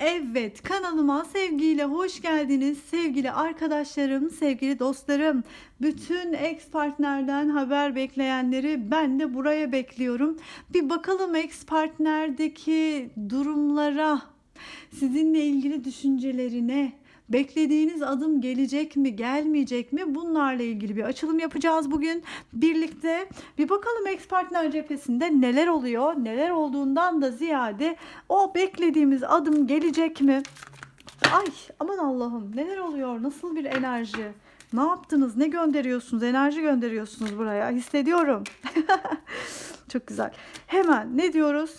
Evet kanalıma sevgiyle hoş geldiniz sevgili arkadaşlarım, sevgili dostlarım. Bütün ex partnerden haber bekleyenleri ben de buraya bekliyorum. Bir bakalım ex partnerdeki durumlara, sizinle ilgili düşüncelerine, beklediğiniz adım gelecek mi, gelmeyecek mi? Bunlarla ilgili bir açılım yapacağız bugün birlikte. Bir bakalım ex partner cephesinde neler oluyor, neler olduğundan da ziyade o beklediğimiz adım gelecek mi? Ay aman Allah'ım neler oluyor? Nasıl bir enerji? Ne yaptınız? Ne gönderiyorsunuz? Enerji gönderiyorsunuz buraya. Hissediyorum. Çok güzel. Hemen ne diyoruz?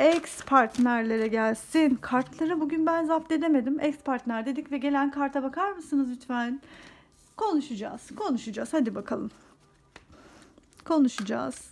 Ex partnerlere gelsin. Kartları bugün ben zapt edemedim. Ex partner dedik ve gelen karta bakar mısınız lütfen? Konuşacağız. Konuşacağız. Hadi bakalım. Konuşacağız.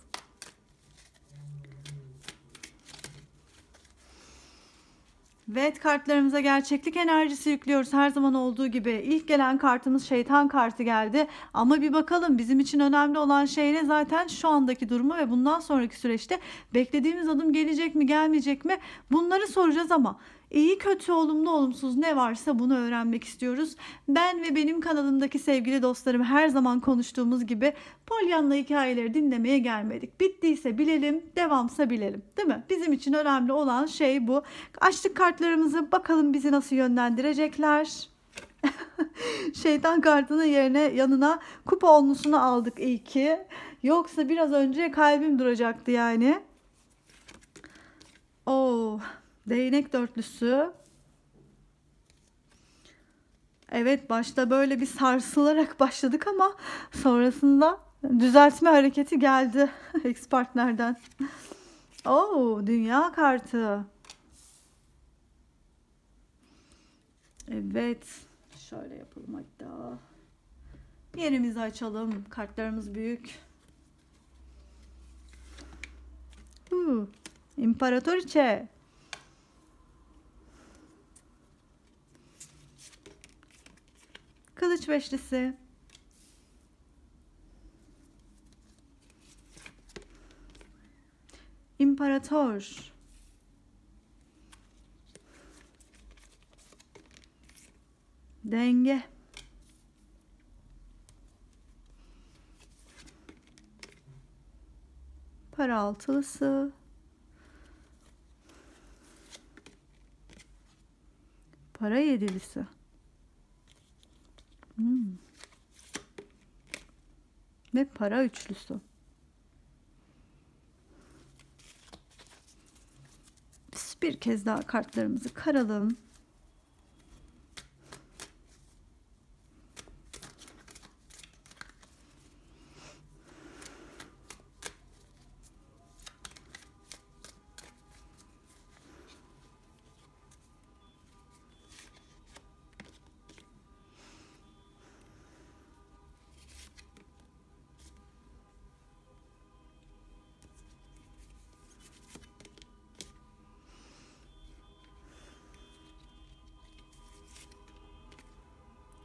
Evet kartlarımıza gerçeklik enerjisi yüklüyoruz her zaman olduğu gibi. İlk gelen kartımız şeytan kartı geldi. Ama bir bakalım bizim için önemli olan şey ne? Zaten şu andaki durumu ve bundan sonraki süreçte beklediğimiz adım gelecek mi gelmeyecek mi? Bunları soracağız ama iyi kötü olumlu olumsuz ne varsa bunu öğrenmek istiyoruz. Ben ve benim kanalımdaki sevgili dostlarım her zaman konuştuğumuz gibi Pollyanna hikayeleri dinlemeye gelmedik. Bittiyse bilelim, devamsa bilelim. Değil mi? Bizim için önemli olan şey bu. Açtık kartlarımızı bakalım bizi nasıl yönlendirecekler. Şeytan kartının yerine yanına kupa onlusunu aldık iyi ki. Yoksa biraz önce kalbim duracaktı yani. Oo, değnek dörtlüsü. Evet başta böyle bir sarsılarak başladık ama sonrasında düzeltme hareketi geldi ex partnerden. Oo, dünya kartı. Evet. Şöyle yapalım hatta. Yerimizi açalım. Kartlarımız büyük. Huu. İmparatoriçe. Kılıç beşlisi. İmparator. Denge. Para altılısı. Para yedilisi. Hmm. Ve para üçlüsü. Biz bir kez daha kartlarımızı karalım.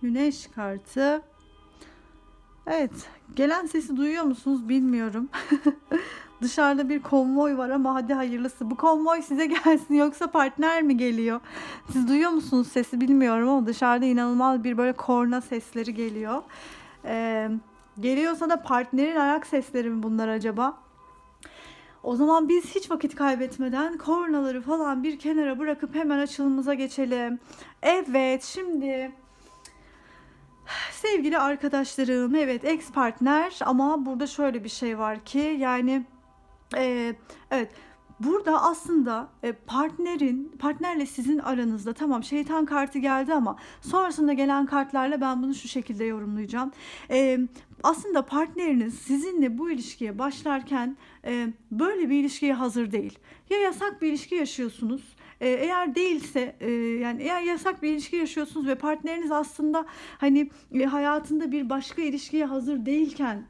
Güneş kartı. Evet, gelen sesi duyuyor musunuz bilmiyorum. Dışarıda bir konvoy var ama hadi hayırlısı. Bu konvoy size gelsin yoksa partner mi geliyor? Siz duyuyor musunuz sesi bilmiyorum ama dışarıda inanılmaz bir böyle korna sesleri geliyor. Ee, geliyorsa da partnerin ayak sesleri mi bunlar acaba? O zaman biz hiç vakit kaybetmeden kornaları falan bir kenara bırakıp hemen açılımıza geçelim. Evet, şimdi Sevgili arkadaşlarım, evet ex partner ama burada şöyle bir şey var ki yani e, evet burada aslında e, partnerin partnerle sizin aranızda tamam şeytan kartı geldi ama sonrasında gelen kartlarla ben bunu şu şekilde yorumlayacağım. E, aslında partneriniz sizinle bu ilişkiye başlarken e, böyle bir ilişkiye hazır değil. Ya yasak bir ilişki yaşıyorsunuz e, eğer değilse e, yani eğer yasak bir ilişki yaşıyorsunuz ve partneriniz aslında hani e, hayatında bir başka ilişkiye hazır değilken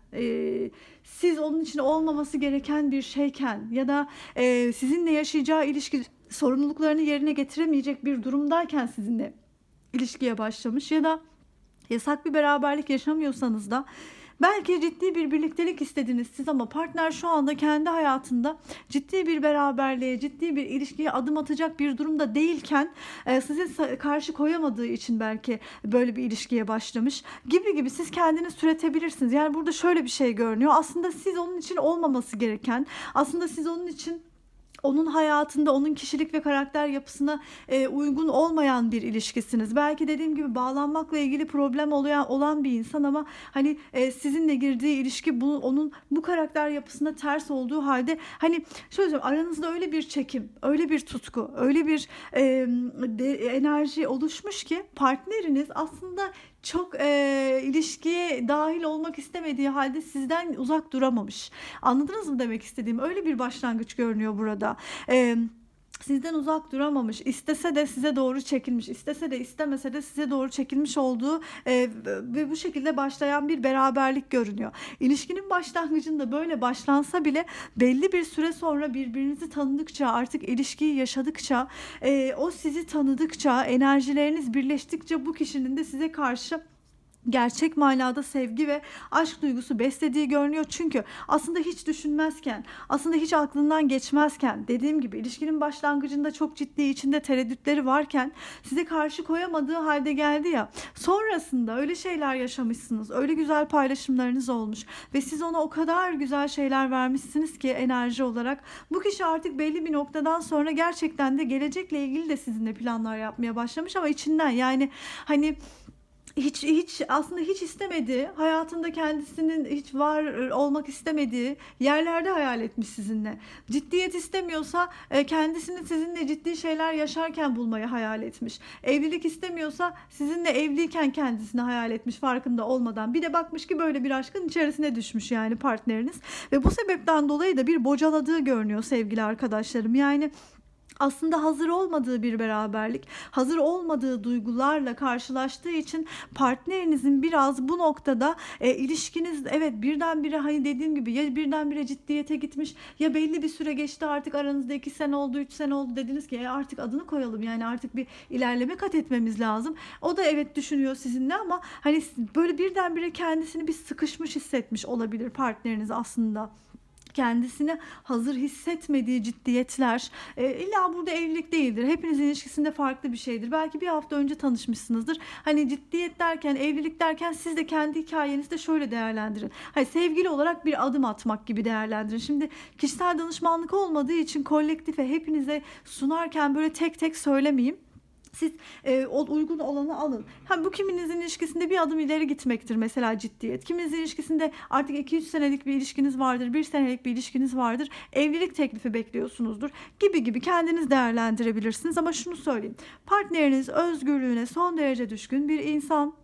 siz onun için olmaması gereken bir şeyken ya da sizinle yaşayacağı ilişki sorumluluklarını yerine getiremeyecek bir durumdayken sizinle ilişkiye başlamış ya da yasak bir beraberlik yaşamıyorsanız da Belki ciddi bir birliktelik istediniz siz ama partner şu anda kendi hayatında ciddi bir beraberliğe, ciddi bir ilişkiye adım atacak bir durumda değilken e, size karşı koyamadığı için belki böyle bir ilişkiye başlamış gibi gibi siz kendiniz türetebilirsiniz. Yani burada şöyle bir şey görünüyor. Aslında siz onun için olmaması gereken, aslında siz onun için onun hayatında onun kişilik ve karakter yapısına e, uygun olmayan bir ilişkisiniz. Belki dediğim gibi bağlanmakla ilgili problem olan, olan bir insan ama hani e, sizinle girdiği ilişki bu, onun bu karakter yapısına ters olduğu halde hani şöyle söyleyeyim aranızda öyle bir çekim, öyle bir tutku, öyle bir e, de- enerji oluşmuş ki partneriniz aslında çok e, ilişkiye dahil olmak istemediği halde sizden uzak duramamış. Anladınız mı demek istediğim? Öyle bir başlangıç görünüyor burada. E, sizden uzak duramamış. İstese de size doğru çekilmiş. İstese de istemese de size doğru çekilmiş olduğu e, ve bu şekilde başlayan bir beraberlik görünüyor. İlişkinin başlangıcında böyle başlansa bile belli bir süre sonra birbirinizi tanıdıkça artık ilişkiyi yaşadıkça e, o sizi tanıdıkça enerjileriniz birleştikçe bu kişinin de size karşı gerçek manada sevgi ve aşk duygusu beslediği görünüyor. Çünkü aslında hiç düşünmezken, aslında hiç aklından geçmezken, dediğim gibi ilişkinin başlangıcında çok ciddi içinde tereddütleri varken size karşı koyamadığı halde geldi ya. Sonrasında öyle şeyler yaşamışsınız, öyle güzel paylaşımlarınız olmuş ve siz ona o kadar güzel şeyler vermişsiniz ki enerji olarak. Bu kişi artık belli bir noktadan sonra gerçekten de gelecekle ilgili de sizinle planlar yapmaya başlamış ama içinden yani hani hiç hiç aslında hiç istemediği, hayatında kendisinin hiç var olmak istemediği yerlerde hayal etmiş sizinle. Ciddiyet istemiyorsa e, kendisini sizinle ciddi şeyler yaşarken bulmayı hayal etmiş. Evlilik istemiyorsa sizinle evliyken kendisini hayal etmiş farkında olmadan. Bir de bakmış ki böyle bir aşkın içerisine düşmüş yani partneriniz. Ve bu sebepten dolayı da bir bocaladığı görünüyor sevgili arkadaşlarım. Yani aslında hazır olmadığı bir beraberlik, hazır olmadığı duygularla karşılaştığı için partnerinizin biraz bu noktada e, ilişkiniz evet birdenbire hani dediğim gibi ya birdenbire ciddiyete gitmiş ya belli bir süre geçti artık aranızda iki sene oldu üç sene oldu dediniz ki e, artık adını koyalım yani artık bir ilerleme kat etmemiz lazım. O da evet düşünüyor sizinle ama hani böyle birdenbire kendisini bir sıkışmış hissetmiş olabilir partneriniz aslında kendisini hazır hissetmediği ciddiyetler e, illa burada evlilik değildir. Hepinizin ilişkisinde farklı bir şeydir. Belki bir hafta önce tanışmışsınızdır. Hani ciddiyet derken, evlilik derken siz de kendi hikayenizde şöyle değerlendirin. Hani sevgili olarak bir adım atmak gibi değerlendirin. Şimdi kişisel danışmanlık olmadığı için kolektife hepinize sunarken böyle tek tek söylemeyeyim. Siz e, uygun olanı alın. Ha, bu kiminizin ilişkisinde bir adım ileri gitmektir mesela ciddiyet. Kiminizin ilişkisinde artık 2-3 senelik bir ilişkiniz vardır, 1 senelik bir ilişkiniz vardır. Evlilik teklifi bekliyorsunuzdur gibi gibi kendiniz değerlendirebilirsiniz. Ama şunu söyleyeyim. Partneriniz özgürlüğüne son derece düşkün bir insan.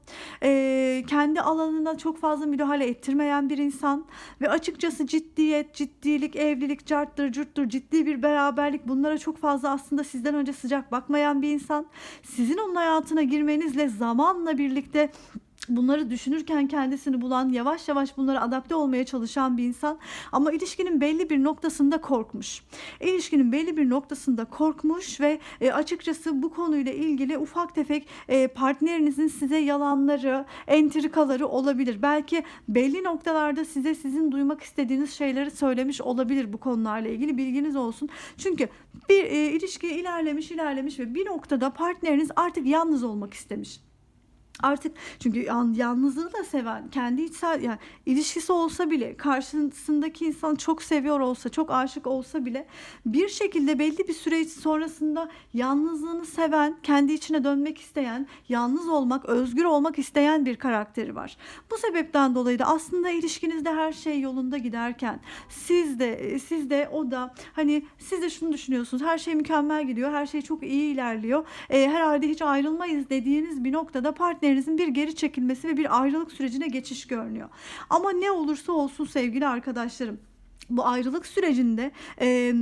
E, kendi alanına çok fazla müdahale ettirmeyen bir insan. Ve açıkçası ciddiyet, ciddilik, evlilik, carttır, curttur, ciddi bir beraberlik bunlara çok fazla aslında sizden önce sıcak bakmayan bir insan sizin onun hayatına girmenizle zamanla birlikte bunları düşünürken kendisini bulan, yavaş yavaş bunlara adapte olmaya çalışan bir insan ama ilişkinin belli bir noktasında korkmuş. İlişkinin belli bir noktasında korkmuş ve e, açıkçası bu konuyla ilgili ufak tefek e, partnerinizin size yalanları, entrikaları olabilir. Belki belli noktalarda size sizin duymak istediğiniz şeyleri söylemiş olabilir bu konularla ilgili bilginiz olsun. Çünkü bir e, ilişki ilerlemiş, ilerlemiş ve bir noktada partneriniz artık yalnız olmak istemiş. Artık çünkü yalnızlığı da seven, kendi içsel yani ilişkisi olsa bile karşısındaki insanı çok seviyor olsa, çok aşık olsa bile bir şekilde belli bir süre sonrasında yalnızlığını seven, kendi içine dönmek isteyen, yalnız olmak, özgür olmak isteyen bir karakteri var. Bu sebepten dolayı da aslında ilişkinizde her şey yolunda giderken siz de siz de o da hani siz de şunu düşünüyorsunuz. Her şey mükemmel gidiyor. Her şey çok iyi ilerliyor. E, herhalde hiç ayrılmayız dediğiniz bir noktada partnerinizin bir geri çekilmesi ve bir ayrılık sürecine geçiş görünüyor. Ama ne olursa olsun sevgili arkadaşlarım bu ayrılık sürecinde e,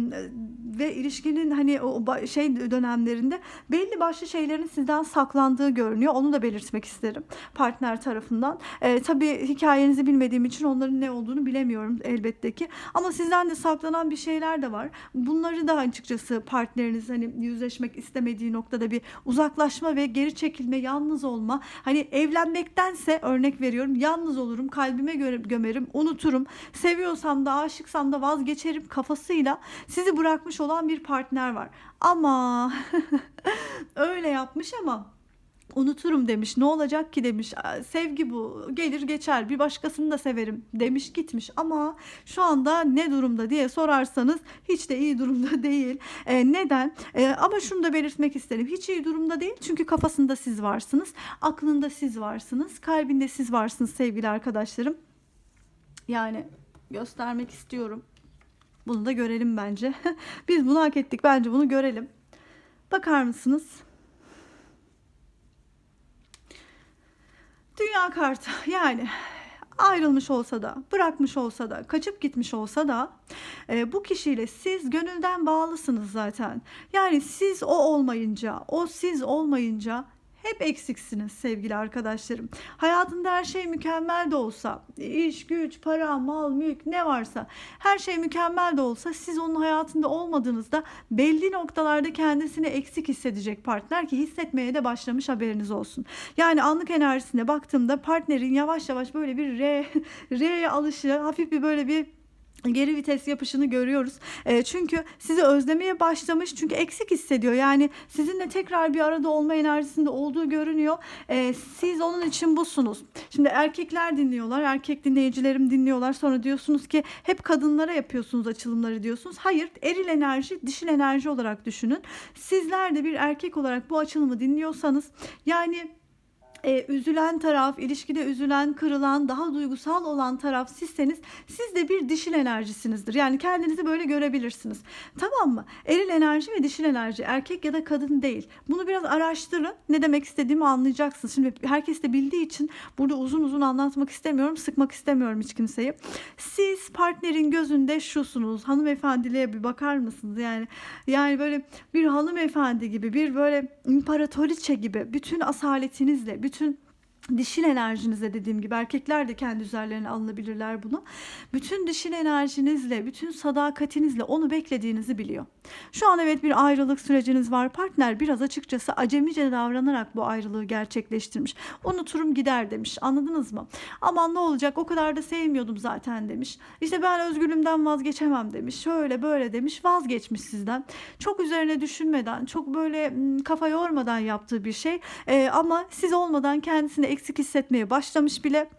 ve ilişkinin hani o şey dönemlerinde belli başlı şeylerin sizden saklandığı görünüyor. Onu da belirtmek isterim partner tarafından. E, tabii hikayenizi bilmediğim için onların ne olduğunu bilemiyorum elbette ki. Ama sizden de saklanan bir şeyler de var. Bunları da açıkçası partneriniz hani yüzleşmek istemediği noktada bir uzaklaşma ve geri çekilme, yalnız olma. Hani evlenmektense örnek veriyorum yalnız olurum, kalbime gömerim, unuturum. Seviyorsam da aşıksam da vazgeçerim kafasıyla sizi bırakmış olan bir partner var. Ama öyle yapmış ama unuturum demiş. Ne olacak ki demiş. "Aa, Sevgi bu. Gelir geçer. Bir başkasını da severim demiş gitmiş. Ama şu anda ne durumda diye sorarsanız hiç de iyi durumda değil. Ee, neden? Ee, ama şunu da belirtmek isterim. Hiç iyi durumda değil. Çünkü kafasında siz varsınız. Aklında siz varsınız. Kalbinde siz varsınız sevgili arkadaşlarım. Yani göstermek istiyorum. Bunu da görelim bence. Biz bunu hak ettik. Bence bunu görelim. Bakar mısınız? Dünya kartı yani ayrılmış olsa da, bırakmış olsa da, kaçıp gitmiş olsa da e, bu kişiyle siz gönülden bağlısınız zaten. Yani siz o olmayınca, o siz olmayınca hep eksiksiniz sevgili arkadaşlarım. Hayatında her şey mükemmel de olsa, iş, güç, para, mal, mülk ne varsa her şey mükemmel de olsa siz onun hayatında olmadığınızda belli noktalarda kendisini eksik hissedecek partner ki hissetmeye de başlamış haberiniz olsun. Yani anlık enerjisine baktığımda partnerin yavaş yavaş böyle bir R, R'ye alışı, hafif bir böyle bir geri vites yapışını görüyoruz. E, çünkü sizi özlemeye başlamış. Çünkü eksik hissediyor. Yani sizinle tekrar bir arada olma enerjisinde olduğu görünüyor. E, siz onun için busunuz. Şimdi erkekler dinliyorlar. Erkek dinleyicilerim dinliyorlar. Sonra diyorsunuz ki hep kadınlara yapıyorsunuz açılımları diyorsunuz. Hayır, eril enerji, dişil enerji olarak düşünün. Sizler de bir erkek olarak bu açılımı dinliyorsanız yani e, üzülen taraf, ilişkide üzülen, kırılan, daha duygusal olan taraf sizseniz siz de bir dişil enerjisinizdir. Yani kendinizi böyle görebilirsiniz. Tamam mı? Eril enerji ve dişil enerji erkek ya da kadın değil. Bunu biraz araştırın. Ne demek istediğimi anlayacaksınız. Şimdi herkes de bildiği için burada uzun uzun anlatmak istemiyorum, sıkmak istemiyorum hiç kimseyi. Siz partnerin gözünde şusunuz. Hanımefendiliğe bir bakar mısınız? Yani yani böyle bir hanımefendi gibi, bir böyle imparatoriçe gibi bütün asaletinizle, bütün dişil enerjinizle dediğim gibi erkekler de kendi üzerlerine alınabilirler bunu. Bütün dişil enerjinizle, bütün sadakatinizle onu beklediğinizi biliyor. Şu an evet bir ayrılık süreciniz var. Partner biraz açıkçası acemice davranarak bu ayrılığı gerçekleştirmiş. Unuturum gider demiş. Anladınız mı? Aman ne olacak o kadar da sevmiyordum zaten demiş. İşte ben özgürlüğümden vazgeçemem demiş. Şöyle böyle demiş vazgeçmiş sizden. Çok üzerine düşünmeden, çok böyle kafa yormadan yaptığı bir şey. Ee, ama siz olmadan kendisini eksik hissetmeye başlamış bile.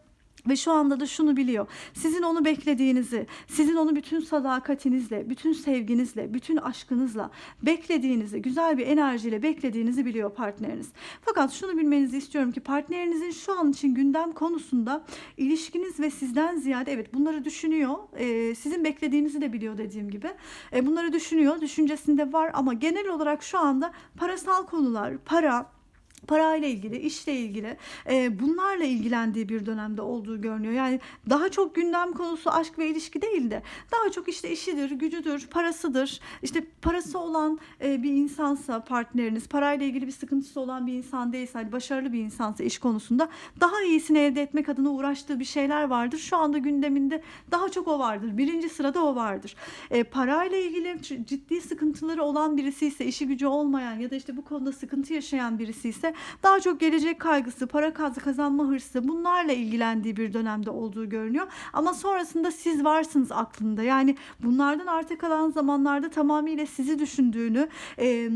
Ve şu anda da şunu biliyor. Sizin onu beklediğinizi, sizin onu bütün sadakatinizle, bütün sevginizle, bütün aşkınızla beklediğinizi, güzel bir enerjiyle beklediğinizi biliyor partneriniz. Fakat şunu bilmenizi istiyorum ki partnerinizin şu an için gündem konusunda ilişkiniz ve sizden ziyade evet bunları düşünüyor. Ee, sizin beklediğinizi de biliyor dediğim gibi. Ee, bunları düşünüyor, düşüncesinde var ama genel olarak şu anda parasal konular, para, parayla ilgili, işle ilgili e, bunlarla ilgilendiği bir dönemde olduğu görünüyor. Yani daha çok gündem konusu aşk ve ilişki değil de daha çok işte işidir, gücüdür, parasıdır. İşte parası olan e, bir insansa partneriniz, parayla ilgili bir sıkıntısı olan bir insan değilse, hani başarılı bir insansa iş konusunda daha iyisini elde etmek adına uğraştığı bir şeyler vardır. Şu anda gündeminde daha çok o vardır. Birinci sırada o vardır. E, parayla ilgili ciddi sıkıntıları olan birisi ise, işi gücü olmayan ya da işte bu konuda sıkıntı yaşayan birisi ise daha çok gelecek kaygısı, para kaz- kazanma hırsı bunlarla ilgilendiği bir dönemde olduğu görünüyor. Ama sonrasında siz varsınız aklında. Yani bunlardan arta kalan zamanlarda tamamıyla sizi düşündüğünü, e,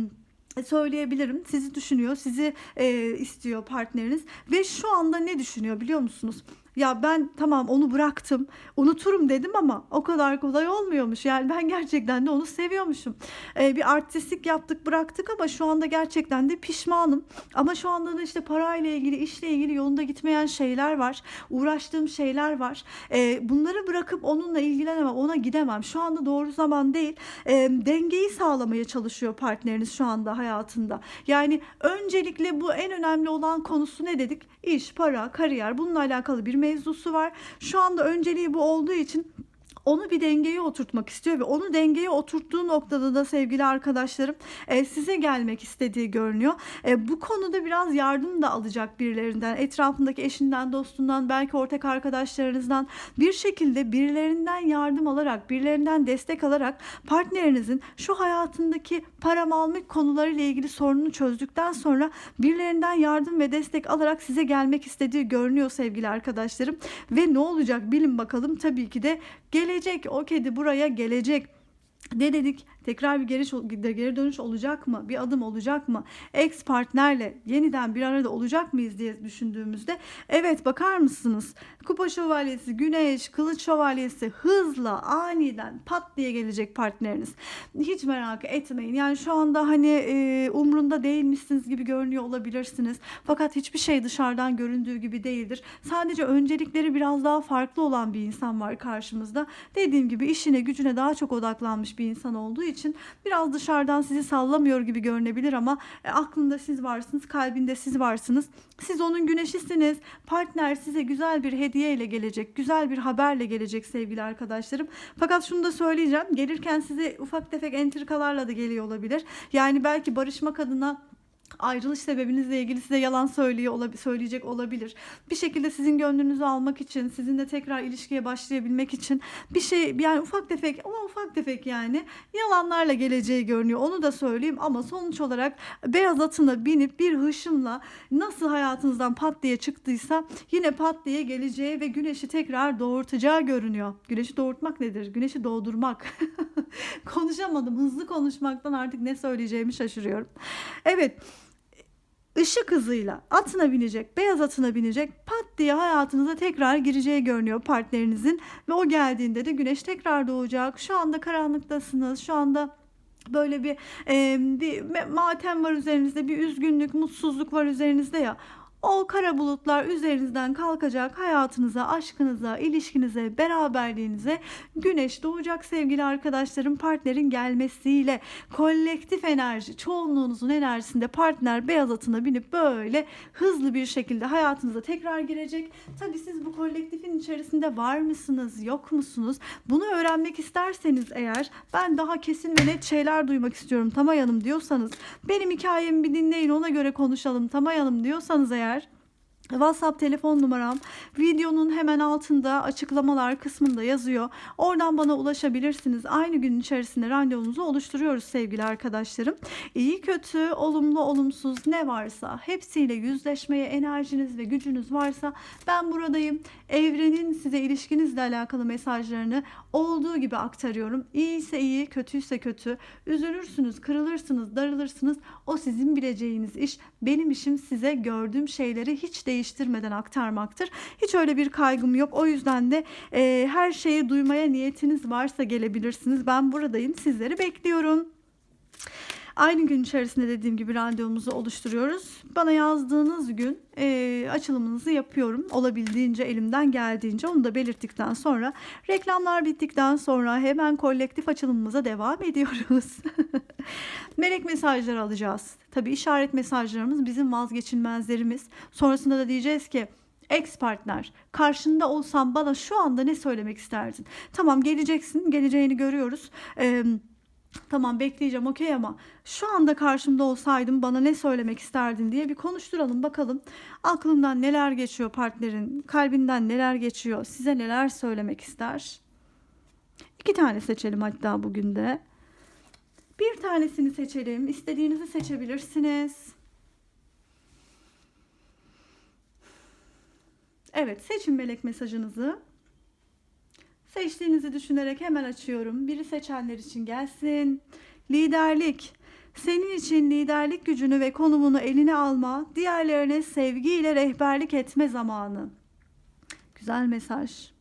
söyleyebilirim. Sizi düşünüyor, sizi e, istiyor partneriniz ve şu anda ne düşünüyor biliyor musunuz? Ya ben tamam onu bıraktım, unuturum dedim ama o kadar kolay olmuyormuş. Yani ben gerçekten de onu seviyormuşum. E, bir artistlik yaptık, bıraktık ama şu anda gerçekten de pişmanım. Ama şu anda da işte parayla ilgili, işle ilgili yolunda gitmeyen şeyler var. Uğraştığım şeyler var. E, bunları bırakıp onunla ilgilenemem, ona gidemem. Şu anda doğru zaman değil. E, dengeyi sağlamaya çalışıyor partneriniz şu anda hayatında. Yani öncelikle bu en önemli olan konusu ne dedik? İş, para, kariyer bununla alakalı bir mevzusu var. Şu anda önceliği bu olduğu için onu bir dengeye oturtmak istiyor ve onu dengeye oturttuğu noktada da sevgili arkadaşlarım e, size gelmek istediği görünüyor. E, bu konuda biraz yardım da alacak birilerinden, etrafındaki eşinden, dostundan, belki ortak arkadaşlarınızdan bir şekilde birilerinden yardım alarak, birilerinden destek alarak partnerinizin şu hayatındaki para mal mülk konularıyla ilgili sorununu çözdükten sonra birilerinden yardım ve destek alarak size gelmek istediği görünüyor sevgili arkadaşlarım. Ve ne olacak bilin bakalım tabii ki de gelecek o kedi buraya gelecek. Ne dedik? Tekrar bir geri, geri dönüş olacak mı? Bir adım olacak mı? Ex partnerle yeniden bir arada olacak mıyız diye düşündüğümüzde evet bakar mısınız? Kupa şövalyesi, güneş, kılıç şövalyesi hızla aniden pat diye gelecek partneriniz. Hiç merak etmeyin. Yani şu anda hani e, umrunda değilmişsiniz gibi görünüyor olabilirsiniz. Fakat hiçbir şey dışarıdan göründüğü gibi değildir. Sadece öncelikleri biraz daha farklı olan bir insan var karşımızda. Dediğim gibi işine gücüne daha çok odaklanmış bir insan olduğu için biraz dışarıdan sizi sallamıyor gibi görünebilir ama e, aklında siz varsınız, kalbinde siz varsınız. Siz onun güneşisiniz. Partner size güzel bir hediye ile gelecek, güzel bir haberle gelecek sevgili arkadaşlarım. Fakat şunu da söyleyeceğim. Gelirken size ufak tefek entrikalarla da geliyor olabilir. Yani belki barışmak adına ayrılış sebebinizle ilgili size yalan söylüyor olab- söyleyecek olabilir. Bir şekilde sizin gönlünüzü almak için, sizinle tekrar ilişkiye başlayabilmek için bir şey yani ufak tefek ama ufak tefek yani yalanlarla geleceği görünüyor. Onu da söyleyeyim ama sonuç olarak beyaz atına binip bir hışımla nasıl hayatınızdan pat diye çıktıysa yine pat diye geleceği ve güneşi tekrar doğurtacağı görünüyor. Güneşi doğurtmak nedir? Güneşi doğdurmak. Konuşamadım. Hızlı konuşmaktan artık ne söyleyeceğimi şaşırıyorum. Evet ışık hızıyla atına binecek, beyaz atına binecek, pat diye hayatınıza tekrar gireceği görünüyor partnerinizin ve o geldiğinde de güneş tekrar doğacak. Şu anda karanlıktasınız, şu anda böyle bir e, bir matem var üzerinizde, bir üzgünlük, mutsuzluk var üzerinizde ya. O kara bulutlar üzerinizden kalkacak hayatınıza, aşkınıza, ilişkinize, beraberliğinize güneş doğacak sevgili arkadaşlarım partnerin gelmesiyle kolektif enerji, çoğunluğunuzun enerjisinde partner beyaz atına binip böyle hızlı bir şekilde hayatınıza tekrar girecek. Tabii siz bu kolektifin içerisinde var mısınız, yok musunuz? Bunu öğrenmek isterseniz eğer ben daha kesin ve net şeyler duymak istiyorum Tamay Hanım diyorsanız benim hikayemi bir dinleyin ona göre konuşalım Tamay Hanım diyorsanız eğer Teşekkürler. WhatsApp telefon numaram videonun hemen altında açıklamalar kısmında yazıyor. Oradan bana ulaşabilirsiniz. Aynı gün içerisinde randevunuzu oluşturuyoruz sevgili arkadaşlarım. İyi kötü, olumlu olumsuz ne varsa hepsiyle yüzleşmeye enerjiniz ve gücünüz varsa ben buradayım. Evrenin size ilişkinizle alakalı mesajlarını olduğu gibi aktarıyorum. İyiyse iyi, kötüyse kötü. Üzülürsünüz, kırılırsınız, darılırsınız. O sizin bileceğiniz iş. Benim işim size gördüğüm şeyleri hiç değiştirmeden aktarmaktır. Hiç öyle bir kaygım yok. O yüzden de e, her şeyi duymaya niyetiniz varsa gelebilirsiniz. Ben buradayım. Sizleri bekliyorum. Aynı gün içerisinde dediğim gibi randevumuzu oluşturuyoruz. Bana yazdığınız gün e, açılımınızı yapıyorum. Olabildiğince elimden geldiğince onu da belirttikten sonra reklamlar bittikten sonra hemen kolektif açılımımıza devam ediyoruz. Melek mesajları alacağız. Tabii işaret mesajlarımız bizim vazgeçilmezlerimiz. Sonrasında da diyeceğiz ki ex partner karşında olsam bana şu anda ne söylemek isterdin? Tamam geleceksin geleceğini görüyoruz. Eee Tamam bekleyeceğim okey ama şu anda karşımda olsaydın bana ne söylemek isterdin diye bir konuşturalım bakalım. Aklından neler geçiyor partnerin, kalbinden neler geçiyor, size neler söylemek ister. İki tane seçelim hatta bugün de. Bir tanesini seçelim. İstediğinizi seçebilirsiniz. Evet seçin melek mesajınızı. Seçtiğinizi düşünerek hemen açıyorum. Biri seçenler için gelsin. Liderlik. Senin için liderlik gücünü ve konumunu eline alma, diğerlerine sevgiyle rehberlik etme zamanı. Güzel mesaj.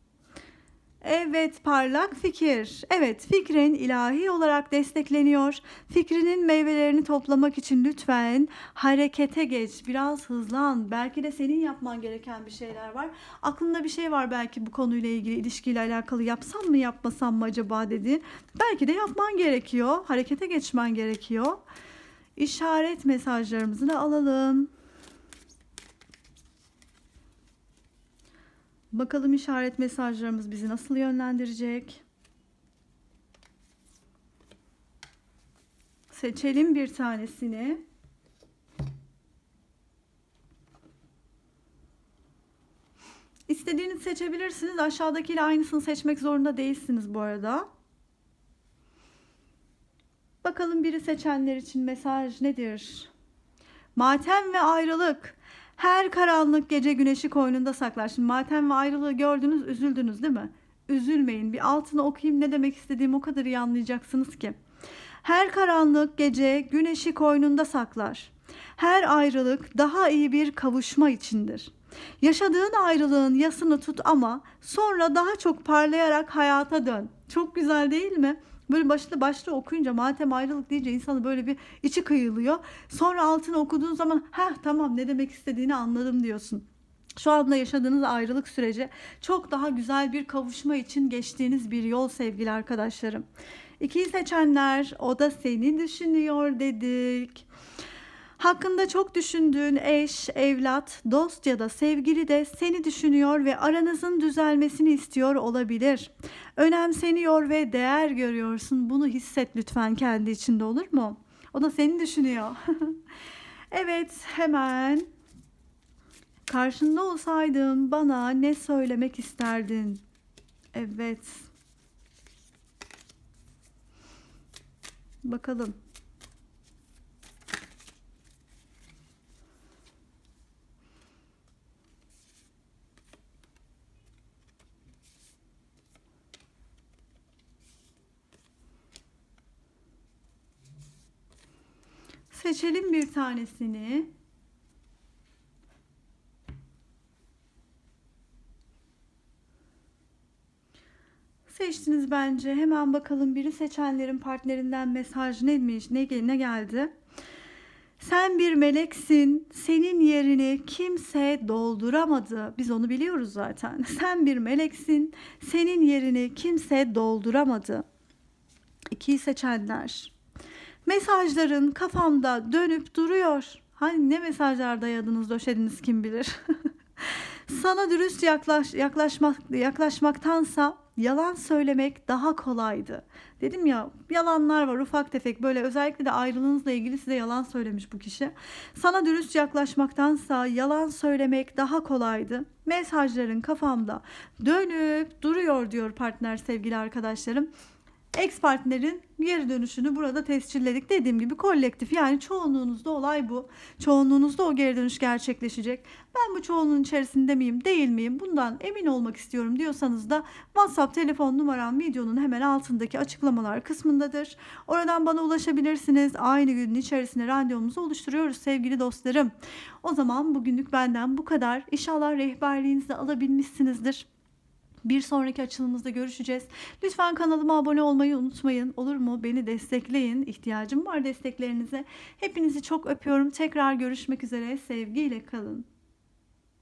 Evet parlak fikir. Evet fikrin ilahi olarak destekleniyor. Fikrinin meyvelerini toplamak için lütfen harekete geç. Biraz hızlan. Belki de senin yapman gereken bir şeyler var. Aklında bir şey var belki bu konuyla ilgili ilişkiyle alakalı yapsam mı yapmasam mı acaba dediğin. Belki de yapman gerekiyor. Harekete geçmen gerekiyor. İşaret mesajlarımızı da alalım. Bakalım işaret mesajlarımız bizi nasıl yönlendirecek? Seçelim bir tanesini. İstediğiniz seçebilirsiniz. Aşağıdakiyle aynısını seçmek zorunda değilsiniz bu arada. Bakalım biri seçenler için mesaj nedir? Matem ve ayrılık. Her karanlık gece güneşi koynunda saklar. Şimdi matem ve ayrılığı gördünüz, üzüldünüz değil mi? Üzülmeyin. Bir altını okuyayım ne demek istediğimi o kadar iyi anlayacaksınız ki. Her karanlık gece güneşi koynunda saklar. Her ayrılık daha iyi bir kavuşma içindir. Yaşadığın ayrılığın yasını tut ama sonra daha çok parlayarak hayata dön. Çok güzel değil mi? Böyle başlı başlı okuyunca matem ayrılık deyince insanı böyle bir içi kıyılıyor. Sonra altını okuduğun zaman ha tamam ne demek istediğini anladım diyorsun. Şu anda yaşadığınız ayrılık süreci çok daha güzel bir kavuşma için geçtiğiniz bir yol sevgili arkadaşlarım. İkiyi seçenler o da seni düşünüyor dedik. Hakkında çok düşündüğün eş, evlat, dost ya da sevgili de seni düşünüyor ve aranızın düzelmesini istiyor olabilir. Önemseniyor ve değer görüyorsun. Bunu hisset lütfen kendi içinde olur mu? O da seni düşünüyor. evet, hemen karşında olsaydım bana ne söylemek isterdin? Evet. Bakalım. Seçelim bir tanesini. Seçtiniz bence. Hemen bakalım biri seçenlerin partnerinden mesaj neymiş, ne, ne geldi? Sen bir meleksin, senin yerini kimse dolduramadı. Biz onu biliyoruz zaten. Sen bir meleksin, senin yerini kimse dolduramadı. İkiyi seçenler. Mesajların kafamda dönüp duruyor. Hani ne mesajlar dayadınız, döşediniz kim bilir. Sana dürüst yaklaş, yaklaşmak, yaklaşmaktansa yalan söylemek daha kolaydı. Dedim ya yalanlar var ufak tefek böyle özellikle de ayrılığınızla ilgili size yalan söylemiş bu kişi. Sana dürüst yaklaşmaktansa yalan söylemek daha kolaydı. Mesajların kafamda dönüp duruyor diyor partner sevgili arkadaşlarım. Ex partnerin geri dönüşünü burada tescilledik. Dediğim gibi kolektif yani çoğunluğunuzda olay bu. Çoğunluğunuzda o geri dönüş gerçekleşecek. Ben bu çoğunluğun içerisinde miyim değil miyim bundan emin olmak istiyorum diyorsanız da WhatsApp telefon numaram videonun hemen altındaki açıklamalar kısmındadır. Oradan bana ulaşabilirsiniz. Aynı günün içerisinde randevumuzu oluşturuyoruz sevgili dostlarım. O zaman bugünlük benden bu kadar. İnşallah rehberliğinizi alabilmişsinizdir. Bir sonraki açılımımızda görüşeceğiz. Lütfen kanalıma abone olmayı unutmayın. Olur mu? Beni destekleyin. İhtiyacım var desteklerinize. Hepinizi çok öpüyorum. Tekrar görüşmek üzere. Sevgiyle kalın.